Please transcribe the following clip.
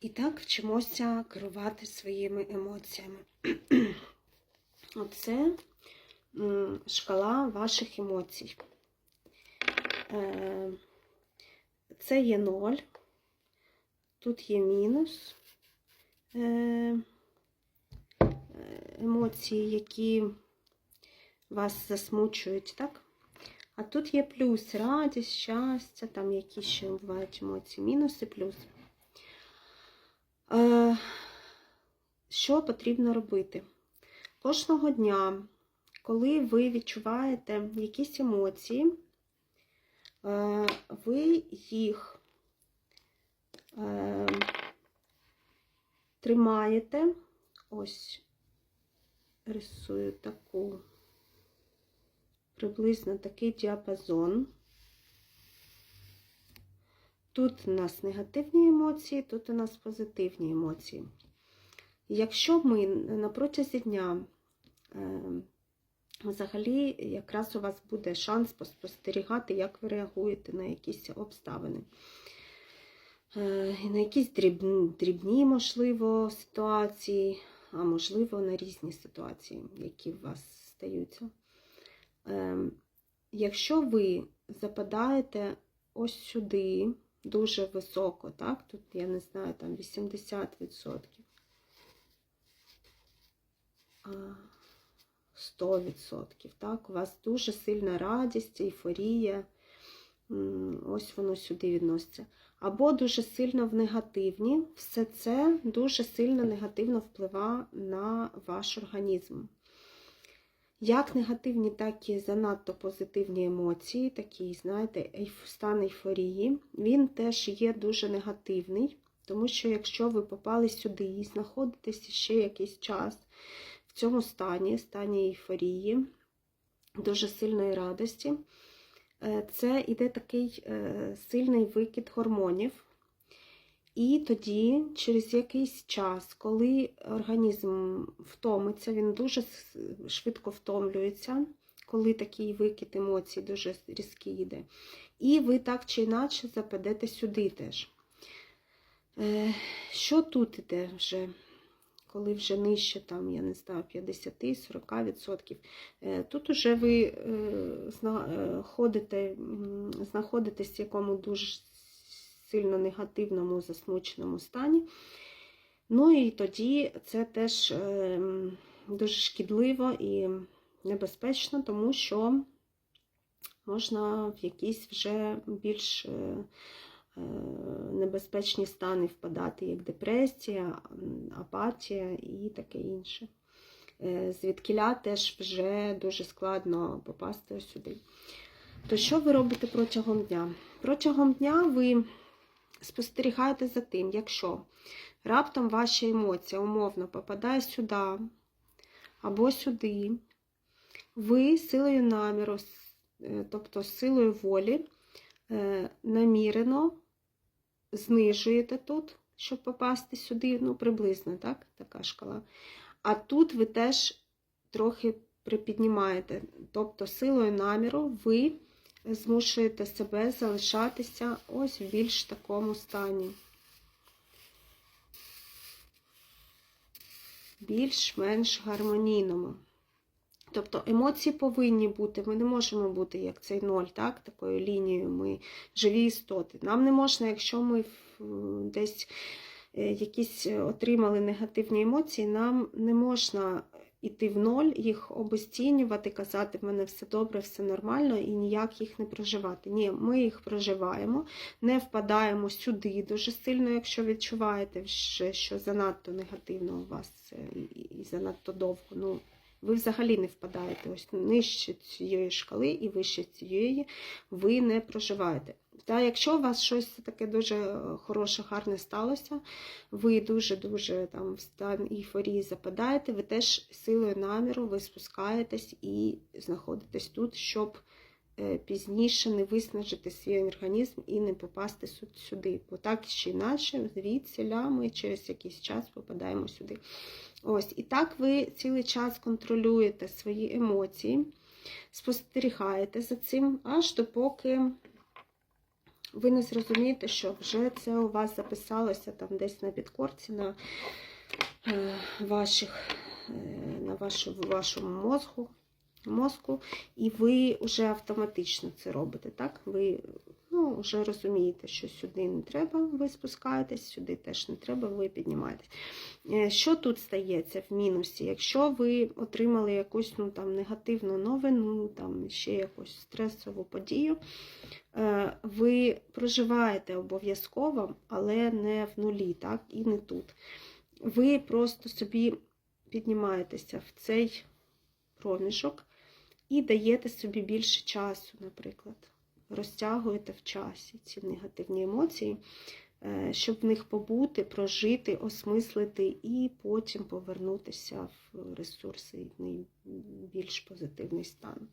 І так вчимося керувати своїми емоціями. Оце шкала ваших емоцій. Е, Це є 0, тут є мінус е, е, емоції, які вас засмучують, так? А тут є плюс, радість, щастя, там які ще бувають емоції, мінус і плюс. Е, Що потрібно робити? Кожного дня, коли ви відчуваєте якісь емоції, е, ви їх е, тримаєте, ось рисую таку, приблизно такий діапазон. Тут у нас негативні емоції, тут у нас позитивні емоції. Якщо ми на протязі дня, е, взагалі, якраз у вас буде шанс поспостерігати, як ви реагуєте на якісь обставини. Е, На якісь дрібні, можливо, ситуації, а можливо, на різні ситуації, які у вас стаються. Е, Якщо ви западаєте ось сюди, дуже високо, так? Тут, я не знаю, там 80%. 100%. Так? У вас дуже сильна радість, ейфорія. Ось воно сюди відноситься. Або дуже сильно в негативні. Все це дуже сильно негативно впливає на ваш організм. Як негативні, так і занадто позитивні емоції, такі, знаєте, стан ейфорії, він теж є дуже негативний, тому що якщо ви попали сюди і знаходитесь ще якийсь час в цьому стані, стані ейфорії, дуже сильної радості, е, це іде такий е, сильний викид гормонів. І тоді, через якийсь час, коли організм втомиться, він дуже швидко втомлюється, коли такий викид емоцій дуже різкий йде. І ви так чи інакше западете сюди теж. Е, Що тут іде вже? Коли вже нижче, там, я не знаю, 50-40%. Е, Тут уже ви е, ходите, знаходитесь в якому дуже сильно негативному засмученому стані. Ну і тоді це теж е, дуже шкідливо і небезпечно, тому що можна в якісь вже більш е, е, небезпечні стани впадати, як депресія, апатія і таке інше. Е, Звідкіля теж вже дуже складно попасти сюди. То що ви робите протягом дня? Протягом дня ви спостерігаєте за тим, якщо раптом ваша емоція умовно попадає сюди або сюди, ви силою наміру, е, тобто силою волі, е, намірено знижуєте тут, щоб попасти сюди, ну, приблизно, так, така шкала. А тут ви теж трохи припіднімаєте, тобто силою наміру ви змушуєте себе залишатися ось в більш такому стані. Більш-менш гармонійному. Тобто емоції повинні бути, ми не можемо бути як цей ноль, так, такою лінією, ми живі істоти. Нам не можна, якщо ми десь е, якісь отримали негативні емоції, нам не можна іти в ноль, їх обесцінювати, казати, в мене все добре, все нормально, і ніяк їх не проживати. Ні, ми їх проживаємо, не впадаємо сюди дуже сильно, якщо відчуваєте, що занадто негативно у вас і, і занадто довго. Ну, ви взагалі не впадаєте ось нижче цієї шкали і вище цієї ви не проживаєте. Та якщо у вас щось таке дуже е, хороше, гарне сталося, ви дуже-дуже там в стан ейфорії западаєте, ви теж силою наміру ви спускаєтесь і знаходитесь тут, щоб е, пізніше не виснажити свій організм і не попасти сюди. Бо так чи інакше, звідсіля ми через якийсь час попадаємо сюди. Ось, і так ви цілий час контролюєте свої емоції, спостерігаєте за цим, аж допоки ви не зрозумієте, що вже це у вас записалося там десь на підкорці на е, ваших, е, на вашу, вашому мозку, мозку, і ви вже автоматично це робите. так? Ви ну, вже розумієте, що сюди не треба, ви спускаєтесь, сюди теж не треба, ви піднімаєтесь. Е, Що тут стається в мінусі? Якщо ви отримали якусь ну, там, негативну новину, там, ще якусь стресову подію, е, ви проживаєте обов'язково, але не в нулі, так, і не тут. Ви просто собі піднімаєтеся в цей проміжок і даєте собі більше часу, наприклад. Розтягуєте в часі ці негативні емоції, е, щоб в них побути, прожити, осмислити і потім повернутися в ресурси найбільш більш позитивний стан.